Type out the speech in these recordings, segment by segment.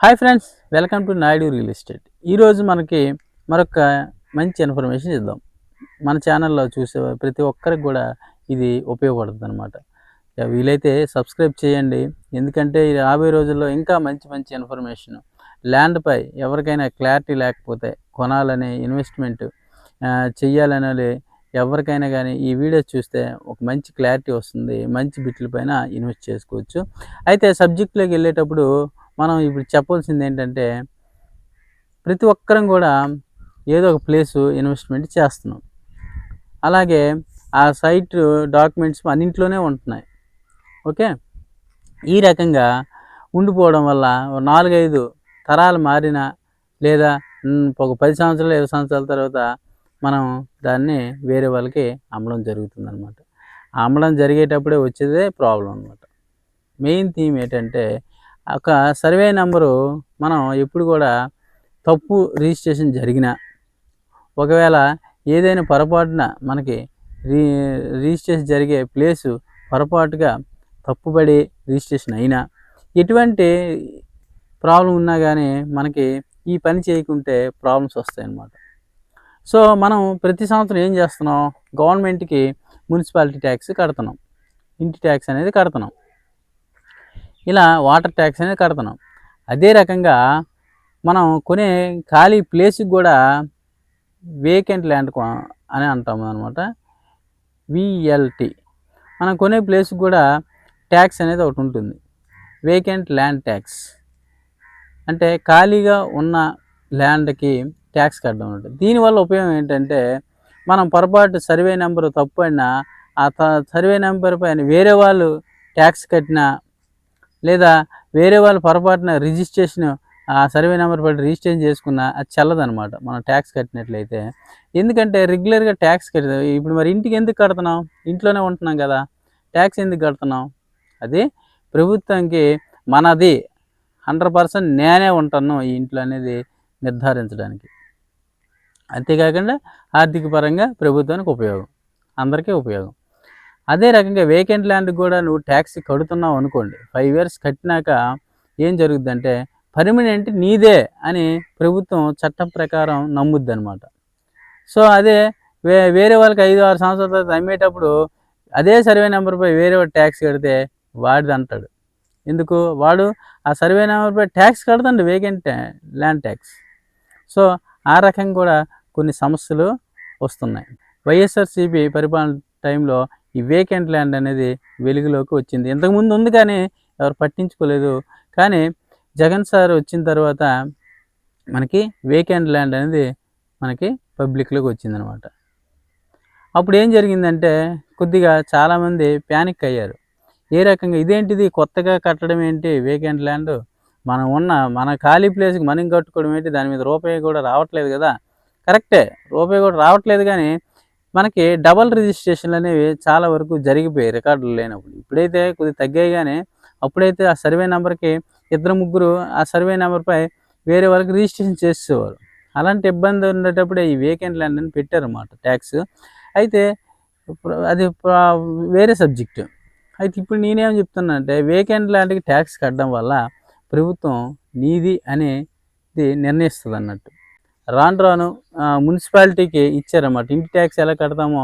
Hi friends welcome to Naidu real estate ఈరోజు మనకి మరొక మంచి ఇన్ఫర్మేషన్ ఇద్దాం మన ఛానల్లో చూసే ప్రతి ఒక్కరికి కూడా ఇది ఉపయోగపడుతుంది అనమాట వీలైతే సబ్స్క్రైబ్ చేయండి. ఎందుకంటే రాబోయే రోజుల్లో ఇంకా మంచి మంచి ఇన్ఫర్మేషన్ ల్యాండ్పై ఎవరికైనా క్లారిటీ లేకపోతే కొనాలనే ఇన్వెస్ట్మెంట్ చెయ్యాలనే ఎవరికైనా కానీ ఈ వీడియో చూస్తే ఒక మంచి క్లారిటీ వస్తుంది మంచి బిట్ల పైన ఇన్వెస్ట్ చేసుకోవచ్చు. అయితే సబ్జెక్ట్లోకి వెళ్ళేటప్పుడు మనం ఇప్పుడు చెప్పాల్సింది ఏంటంటే ప్రతి ఒక్కరం కూడా ఏదో ఒక ప్లేసు ఇన్వెస్ట్మెంట్ చేస్తున్నాం. అలాగే ఆ సైట్ డాక్యుమెంట్స్ అన్నింట్లోనే ఉంటున్నాయి. ఓకే? ఈ రకంగా ఉండిపోవడం వల్ల నాలుగైదు తరాలు మారిన లేదా ఒక పది సంవత్సరాలు ఇరవై సంవత్సరాల తర్వాత మనం దాన్ని వేరే వాళ్ళకి అమ్మడం జరుగుతుందన్నమాట. అమ్మడం జరిగేటప్పుడే వచ్చేదే ప్రాబ్లం అనమాట మెయిన్ థీమ్ ఏంటంటే ఒక సర్వే నెంబరు మనం ఎప్పుడు కూడా తప్పు రిజిస్ట్రేషన్ జరిగినా ఒకవేళ ఏదైనా పొరపాటున మనకి రీ రిజిస్ట్రేషన్ జరిగే ప్లేసు పొరపాటుగా తప్పుబడి రిజిస్ట్రేషన్ అయినా ఎటువంటి ప్రాబ్లం ఉన్నా కానీ మనకి ఈ పని చేయకుంటే ప్రాబ్లమ్స్ వస్తాయన్నమాట. సో మనం ప్రతి సంవత్సరం ఏం చేస్తున్నాం? గవర్నమెంట్కి మున్సిపాలిటీ ట్యాక్స్ కడుతున్నాం. ఇంటి ట్యాక్స్ అనేది కడుతున్నాం. ఇలా వాటర్ ట్యాక్స్ అనేది కడుతున్నాం. అదే రకంగా మనం కొనే ఖాళీ ప్లేస్కి కూడా వేకెంట్ ల్యాండ్ అని అంటాము అనమాట విఎల్టి. మనం కొనే ప్లేస్కి కూడా ట్యాక్స్ అనేది ఒకటి ఉంటుంది. Vacant land tax. అంటే ఖాళీగా ఉన్న ల్యాండ్కి ట్యాక్స్ కట్టడం ఉంటుంది దీనివల్ల ఉపయోగం ఏంటంటే మనం పొరపాటు సర్వే నెంబర్ తప్పు అయినా ఆ త- సర్వే నెంబర్ పైన వేరే వాళ్ళు ట్యాక్స్ కట్టినా లేదా వేరే వాళ్ళు పొరపాటున రిజిస్ట్రేషన్ ఆ సర్వే నెంబర్ పట్టి రిజిస్ట్రేషన్ చేసుకున్న అది చల్లదనమాట మనం ట్యాక్స్ కట్టినట్లయితే. ఎందుకంటే రెగ్యులర్గా ట్యాక్స్ కట్టి ఇప్పుడు మరి ఇంటికి ఎందుకు కడుతున్నాం? ఇంట్లోనే ఉంటున్నాం కదా. ట్యాక్స్ ఎందుకు కడుతున్నాం? అది ప్రభుత్వానికి మనది హండ్రెడ్ పర్సెంట్ నేనే ఉంటాను ఈ ఇంట్లో అనేది నిర్ధారించడానికి. అంతేకాకుండా ఆర్థిక పరంగా ప్రభుత్వానికి ఉపయోగం. అందరికీ ఉపయోగం. అదే రకంగా వేకెంట్ ల్యాండ్ కూడా నువ్వు ట్యాక్స్ కడుతున్నావు అనుకోండి ఫైవ్ ఇయర్స్ కట్టినాక ఏం జరుగుద్దంటే పర్మనెంట్ నీదే అని ప్రభుత్వం చట్టం ప్రకారం నమ్ముద్ది అనమాట సో అదే వే వేరే వాళ్ళకి ఐదు ఆరు సంవత్సరాల తర్వాత అమ్మేటప్పుడు అదే సర్వే నెంబర్పై వేరే వాడు ట్యాక్స్ కడితే వాడిది అంటాడు. ఎందుకు? వాడు ఆ సర్వే నెంబర్పై ట్యాక్స్ కడతాడు వేకెంట్ ల్యాండ్ ట్యాక్స్ సో ఆ రకంగా కూడా కొన్ని సమస్యలు వస్తున్నాయి. వైఎస్ఆర్సీపీ పరిపాలన టైంలో ఈ వేకెంట్ ల్యాండ్ అనేది వెలుగులోకి వచ్చింది. ఇంతకుముందు ఉంది కానీ ఎవరు పట్టించుకోలేదు. కానీ జగన్ సార్ వచ్చిన తర్వాత మనకి వేకెంట్ ల్యాండ్ అనేది మనకి పబ్లిక్లోకి వచ్చిందనమాట. అప్పుడు ఏం జరిగిందంటే కొద్దిగా చాలామంది ప్యానిక్ అయ్యారు. ఏ రకంగా? ఇదేంటిది? కొత్తగా కట్టడం ఏంటి? వేకెంట్ ల్యాండ్ మనం ఉన్న మన ఖాళీ ప్లేస్కి మనం కట్టుకోవడం ఏంటి? దాని మీద రూపాయి కూడా రావట్లేదు కదా. కరెక్టే. రూపాయి కూడా రావట్లేదు కానీ మనకి డబల్ రిజిస్ట్రేషన్లు అనేవి చాలా వరకు జరిగిపోయాయి రికార్డులు లేనప్పుడు. ఇప్పుడైతే కొద్దిగా తగ్గాయి కానీ అప్పుడైతే ఆ సర్వే నెంబర్కి ఇద్దరు ముగ్గురు ఆ సర్వే నెంబర్పై వేరే వాళ్ళకి రిజిస్ట్రేషన్ చేసేవారు. అలాంటి ఇబ్బంది ఉండేటప్పుడే ఈ వేకెంట్ ల్యాండ్ అని పెట్టారన్నమాట ట్యాక్స్. అయితే ఇప్పుడు అది వేరే సబ్జెక్టు. అయితే ఇప్పుడు నేనేం చెప్తున్నానంటే వేకెంట్ ల్యాండ్కి ట్యాక్స్ కట్టడం వల్ల ప్రభుత్వం నీది అనేది నిర్ణయిస్తుంది అన్నట్టు రాను రాను మున్సిపాలిటీకి ఇచ్చారన్నమాట. ఇంటి ట్యాక్స్ ఎలా కడతామో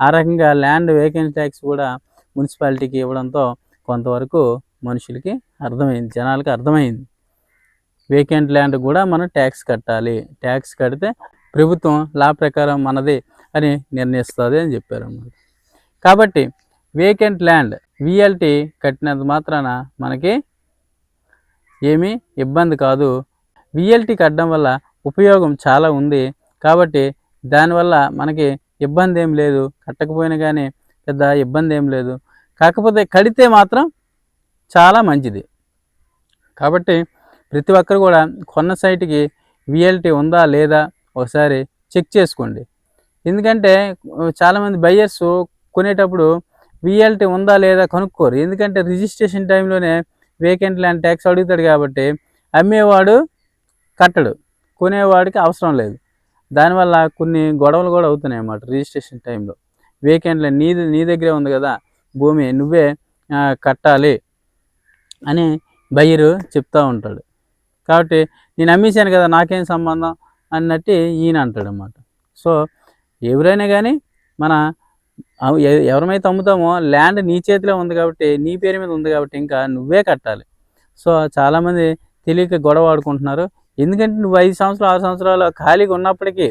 ఆ రకంగా ల్యాండ్ వేకెంట్ ట్యాక్స్ కూడా మున్సిపాలిటీకి ఇవ్వడంతో కొంతవరకు మనుషులకి అర్థమైంది జనాలకి అర్థమైంది. వేకెంట్ ల్యాండ్ కూడా మనం ట్యాక్స్ కట్టాలి. ట్యాక్స్ కడితే ప్రభుత్వం లా ప్రకారం మనది అని నిర్ణయిస్తుంది అని చెప్పారు అన్నమాట కాబట్టి వేకెంట్ ల్యాండ్ విఎల్టీ కట్టినంత మాత్రాన మనకి ఏమీ ఇబ్బంది కాదు. విఎల్టీ కట్టడం వల్ల ఉపయోగం చాలా ఉంది. కాబట్టి దానివల్ల మనకి ఇబ్బంది ఏం లేదు. కట్టకపోయినా కానీ పెద్ద ఇబ్బంది ఏం లేదు. కాకపోతే కడితే మాత్రం చాలా మంచిది. కాబట్టి ప్రతి ఒక్కరు కూడా కొన్న సైట్కి విఎల్టీ ఉందా లేదా ఒకసారి చెక్ చేసుకోండి. ఎందుకంటే చాలామంది బయ్యర్స్ కొనేటప్పుడు విఎల్టీ ఉందా లేదా కనుక్కోరు. ఎందుకంటే రిజిస్ట్రేషన్ టైంలోనే వేకెంట్ ల్యాండ్ ట్యాక్స్ అడుగుతాడు కాబట్టి అమ్మేవాడు కట్టడు. కొనేవాడికి అవసరం లేదు. దానివల్ల కొన్ని గొడవలు కూడా అవుతున్నాయి అన్నమాట రిజిస్ట్రేషన్ టైంలో. వీకెండ్లో నీ నీ దగ్గరే ఉంది కదా భూమి నువ్వే కట్టాలి అని బయ్యరు చెప్తూ ఉంటాడు. కాబట్టి నేను అమ్మేశాను కదా నాకేం సంబంధం అన్నట్టు ఈయన అంటాడు అన్నమాట సో ఎవరైనా కానీ మన ఎవరమైతే అమ్ముతామో ల్యాండ్ నీ చేతిలో ఉంది కాబట్టి నీ పేరు మీద ఉంది కాబట్టి ఇంకా నువ్వే కట్టాలి. సో చాలామంది తెలియక గొడవ ఆడుకుంటున్నారు. ఎందుకంటే నువ్వు ఐదు సంవత్సరాలు ఆరు సంవత్సరాలు ఖాళీగా ఉన్నప్పటికీ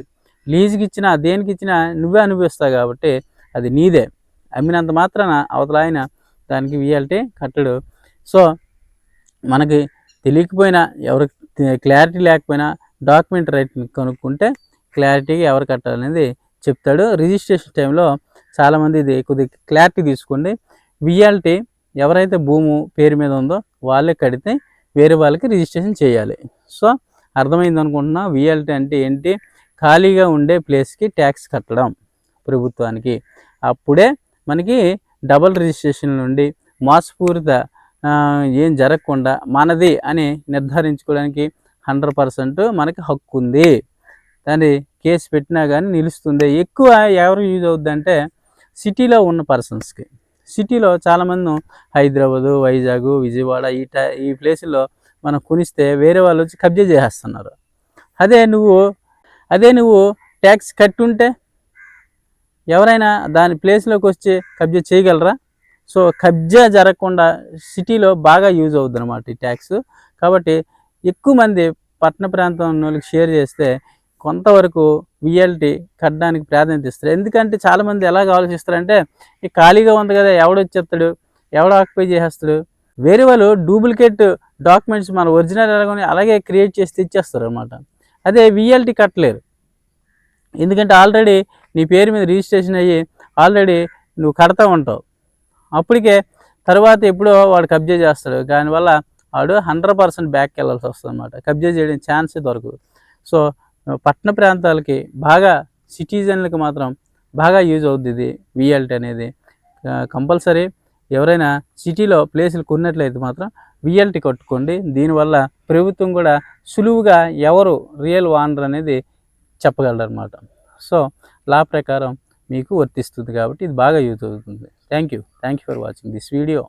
లీజుకి ఇచ్చినా దేనికి ఇచ్చినా నువ్వే అనుభవిస్తావు కాబట్టి అది నీదే. అమ్మినంత మాత్రాన అవతల ఆయన దానికి వియాలిటీ కట్టడు. సో మనకి తెలియకపోయినా ఎవరికి క్లారిటీ లేకపోయినా డాక్యుమెంట్ రైట్ కనుక్కుంటే క్లారిటీగా ఎవరు కట్టాలనేది చెప్తాడు. రిజిస్ట్రేషన్ టైంలో చాలామంది ఇది కొద్దిగా క్లారిటీ తీసుకోండి. వియాలిటీ ఎవరైతే భూము పేరు మీద ఉందో వాళ్ళే కడితే వేరే వాళ్ళకి రిజిస్ట్రేషన్ చేయాలి. సో అర్థమైంది అనుకుంటున్నా. విఎల్టీ అంటే ఏంటి? ఖాళీగా ఉండే ప్లేస్కి ట్యాక్స్ కట్టడం ప్రభుత్వానికి. అప్పుడే మనకి డబల్ రిజిస్ట్రేషన్ నుండి మోసపూరిత ఏం జరగకుండా మనది అని నిర్ధారించుకోవడానికి హండ్రెడ్ పర్సెంట్ మనకి హక్కు ఉంది. దాన్ని కేసు పెట్టినా కానీ నిలుస్తుంది. ఎక్కువ ఎవరు యూజ్ అవుద్దంటే సిటీలో ఉన్న పర్సన్స్కి సిటీలో చాలామంది హైదరాబాదు వైజాగ్ విజయవాడ ఈ టై ఈ ప్లేసుల్లో మనం కొనిస్తే వేరే వాళ్ళు వచ్చి కబ్జా చేసేస్తున్నారు. అదే నువ్వు అదే నువ్వు ట్యాక్స్ కట్టుంటే ఎవరైనా దాని ప్లేస్లోకి వచ్చి కబ్జా చేయగలరా? సో కబ్జా జరగకుండా సిటీలో బాగా యూజ్ అవుద్ది అనమాట ఈ ట్యాక్స్ కాబట్టి ఎక్కువ మంది పట్టణ ప్రాంతం వాళ్ళకి షేర్ చేస్తే కొంతవరకు విఎల్టీ కట్టడానికి ప్రాధాన్యత ఇస్తారు. ఎందుకంటే చాలామంది ఎలాగ ఆలోచిస్తారంటే ఈ ఖాళీగా ఉంది కదా ఎవడొచ్చేస్తాడు ఎవడ ఆక్యుపై చేసేస్తాడు? వేరే వాళ్ళు డూప్లికేట్ డాక్యుమెంట్స్ మన ఒరిజినల్ ఎలాగని అలాగే క్రియేట్ చేసి తెచ్చేస్తారు అనమాట అదే విఎల్టీ కట్టలేరు. ఎందుకంటే ఆల్రెడీ నీ పేరు మీద రిజిస్ట్రేషన్ అయ్యి ఆల్రెడీ నువ్వు కడతా ఉంటావు. అప్పటికే తర్వాత ఎప్పుడో వాడు కబ్జా చేస్తాడు. దానివల్ల వాడు హండ్రెడ్ పర్సెంట్ బ్యాక్కి వెళ్ళాల్సి వస్తుంది అనమాట కబ్జా చేయడం ఛాన్సే దొరకదు. సో పట్టణ ప్రాంతాలకి బాగా సిటిజన్లకి మాత్రం బాగా యూజ్ అవుతుంది ఇది విఎల్టీ అనేది. కంపల్సరీ ఎవరైనా సిటీలో ప్లేసులు కొన్నట్లయితే మాత్రం విఎల్టీ కట్టుకోండి. దీనివల్ల ప్రభుత్వం కూడా సులువుగా ఎవరు రియల్ ఓనర్ అనేది చెప్పగలరు అనమాట సో లా ప్రకారం మీకు వర్తిస్తుంది కాబట్టి ఇది బాగా యూజ్ అవుతుంది. Thank you thank you for watching this video